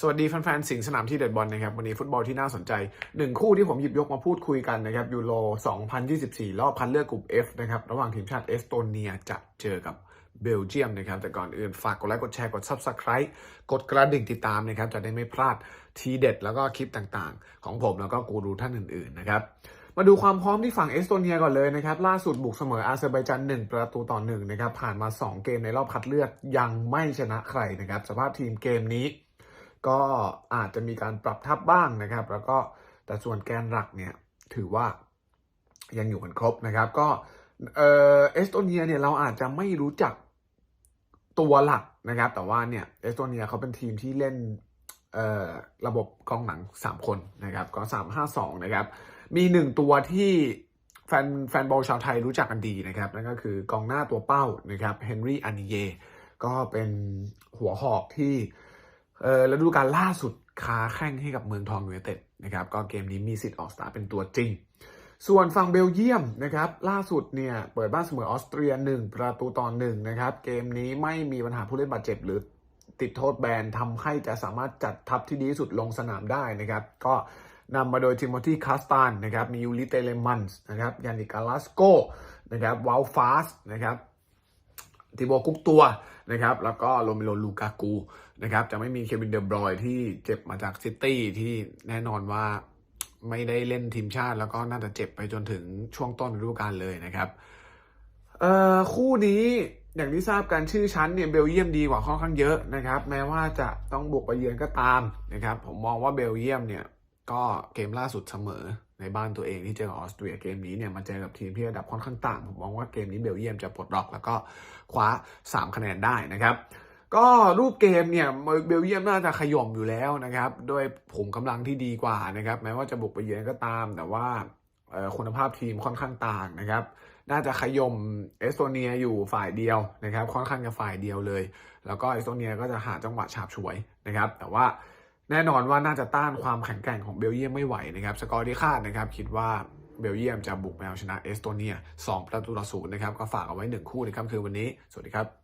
สวัสดีแฟนๆสิงสนามที่เด็ดบอลนะครับ วันนี้ฟุตบอลที่น่าสนใจหนึ่งคู่ที่ผมหยิบยกมาพูดคุยกันนะครับยูโร 2024 รอบคัดเลือกกลุ่ม F นะครับ ระหว่างทีมชาติเอสโตเนียจะเจอกับเบลเยียมนะครับ แต่ก่อนอื่นฝากกดไลค์กดแชร์กด Subscribe กดกระดิ่งติดตามนะครับ จะได้ไม่พลาดทีเด็ด แล้วก็คลิปต่างๆ ของผมแล้วก็กูรูท่านอื่นๆนะครับมาดูความพร้อมที่ฝั่งเอสโตเนียก่อนเลยนะครับ ล่าสุดบุกเสมออาเซอร์ไบจาน1 ประตูต่อ1นะครับผ่านมา 2 เกมในรอบคัดเลือกยังไม่ชนะใครนะครับสภาพทีมเกมนี้ ก็อาจจะมีการปรับทับบ้างนะครับ แล้วก็แต่ส่วนแกนหลักเนี่ยถือว่ายังอยู่กันครบนะครับ ก็เออเอสโตเนียเนี่ยเราอาจจะไม่รู้จักตัวหลักนะครับ แต่ว่าเนี่ยเอสโตเนียเขาเป็นทีมที่เล่นเออระบบกองหลัง 3 คนนะครับก็ 3-5-2 นะครับ มีหนึ่งตัวที่แฟนแฟนบอลชาวไทยรู้จักกันดีนะครับ นั่นก็คือกองหน้าตัวเป้านะครับเฮนรี่อานิเยก็เป็นหัวหอกที่ เออฤดูกาลล่าสุดค้าแข้งให้กับเมืองทองยูไนเต็ดนะครับก็เกมนี้มีสิทธิ์ออกสตาร์เป็นตัวจริง ส่วนฝั่งเบลเยียมนะครับล่าสุดเนี่ยเปิดบ้านเสมอออสเตรีย 1 ประตูต่อ1นะครับเกมนี้ไม่มีปัญหาผู้เล่นบาดเจ็บหรือติดโทษแบนทำให้จะสามารถจัดทัพที่ดีที่สุดลงสนามได้นะครับก็นำมาโดยทิโมธีคาสตานนะครับมียูริเตเลมันส์นะครับยานิกาลาสโกนะครับวาลฟาสนะครับติโบกุกตัว นะครับแล้วก็โรเมโลลูกากูนะครับจะไม่มีเควินเดอบรอยที่เจ็บมาจากซิตี้ที่แน่นอนว่าไม่ได้เล่นทีมชาติ แล้วก็น่าจะเจ็บไปจนถึงช่วงต้นฤดูกาลเลยนะครับเอ่อคู่นี้อย่างที่ทราบกันชื่อชั้นเนี่ยเบลเยียมดีกว่าค่อนข้างเยอะนะครับ แม้ว่าจะต้องบุกไปเยือนก็ตามนะครับ ผมมองว่าเบลเยียมเนี่ยก็เกมล่าสุดเสมอ ในบ้านตัวเองที่เจอกับออสเตรียเกมนี้เนี่ยมาเจอกับทีมที่ระดับค่อนข้างต่าง ผมมองว่าเกมนี้เบลเยียมจะปลดล็อกแล้วก็คว้า 3 คะแนนได้นะครับก็รูปเกมเนี่ยเบลเยียมน่าจะขย่มอยู่แล้วนะครับด้วยผงกำลังที่ดีกว่านะครับแม้ว่าจะบุกไปเยือนก็ตาม แต่ว่าคุณภาพทีมค่อนข้างต่างนะครับ น่าจะขย่มเอสโตเนียอยู่ฝ่ายเดียวนะครับ ค่อนข้างจะฝ่ายเดียวเลย แล้วก็เอสโตเนียก็จะหาจังหวะฉาบฉวยนะครับ แต่ว่า แน่นอนว่าน่าจะต้านความแข็งแกร่งของเบลเยียมไม่ไหวนะครับสกอร์ที่คาดนะครับคิดว่าเบลเยียมจะบุกไปเอาชนะเอสโตเนีย 2 ประตูต่อศูนย์นะครับก็ฝากเอาไว้หนึ่งคู่นะครับคือวันนี้ สวัสดีครับ